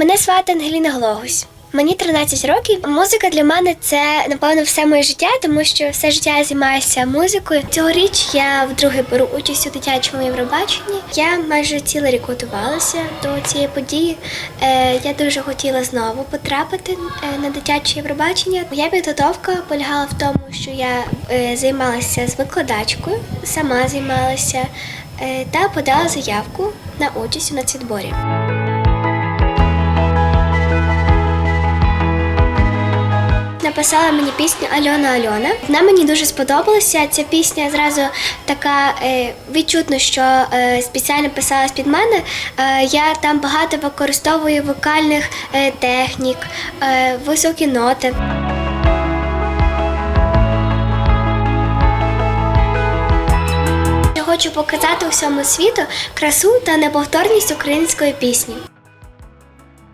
Мене звати Ангеліна Глогусь. Мені 13 років. Музика для мене це напевно все моє життя, тому що все життя я займаюся музикою. Цьогоріч я вдруге беру участь у дитячому Євробаченні. Я майже цілий рік готувалася до цієї події. Е, я дуже хотіла знову потрапити е, на дитяче Євробачення. Моя підготовка полягала в тому, що я е, займалася з викладачкою, сама займалася та подала заявку на участь у нацвідборі. Написала мені пісню Альона Альона. Вона мені дуже сподобалася. Ця пісня зразу така е, відчутно, що е, спеціально писалась під мене. Е, я там багато використовую вокальних технік, високі ноти. Я хочу показати усьому світу красу та неповторність української пісні.